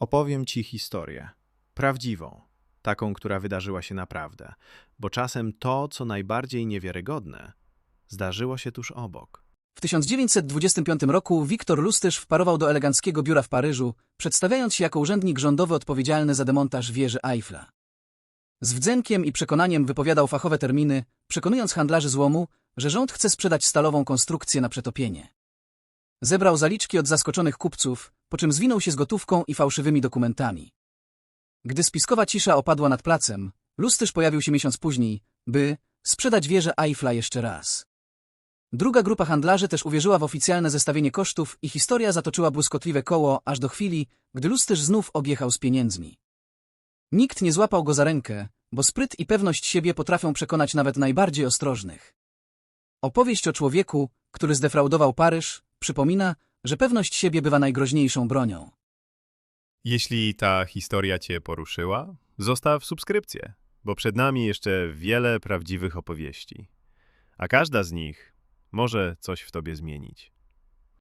Opowiem ci historię. Prawdziwą. Taką, która wydarzyła się naprawdę. Bo czasem to, co najbardziej niewiarygodne, zdarzyło się tuż obok. W 1925 roku Wiktor Lustysz wparował do eleganckiego biura w Paryżu, przedstawiając się jako urzędnik rządowy odpowiedzialny za demontaż wieży Eiffla. Z wdzenkiem i przekonaniem wypowiadał fachowe terminy, przekonując handlarzy złomu, że rząd chce sprzedać stalową konstrukcję na przetopienie. Zebrał zaliczki od zaskoczonych kupców, po czym zwinął się z gotówką i fałszywymi dokumentami. Gdy spiskowa cisza opadła nad placem, Lustysz pojawił się miesiąc później, by sprzedać wieżę Eiffla jeszcze raz. Druga grupa handlarzy też uwierzyła w oficjalne zestawienie kosztów i historia zatoczyła błyskotliwe koło aż do chwili, gdy Lustysz znów odjechał z pieniędzmi. Nikt nie złapał go za rękę, bo spryt i pewność siebie potrafią przekonać nawet najbardziej ostrożnych. Opowieść o człowieku, który zdefraudował Paryż, przypomina, że pewność siebie bywa najgroźniejszą bronią. Jeśli ta historia Cię poruszyła, zostaw subskrypcję, bo przed nami jeszcze wiele prawdziwych opowieści. A każda z nich może coś w Tobie zmienić.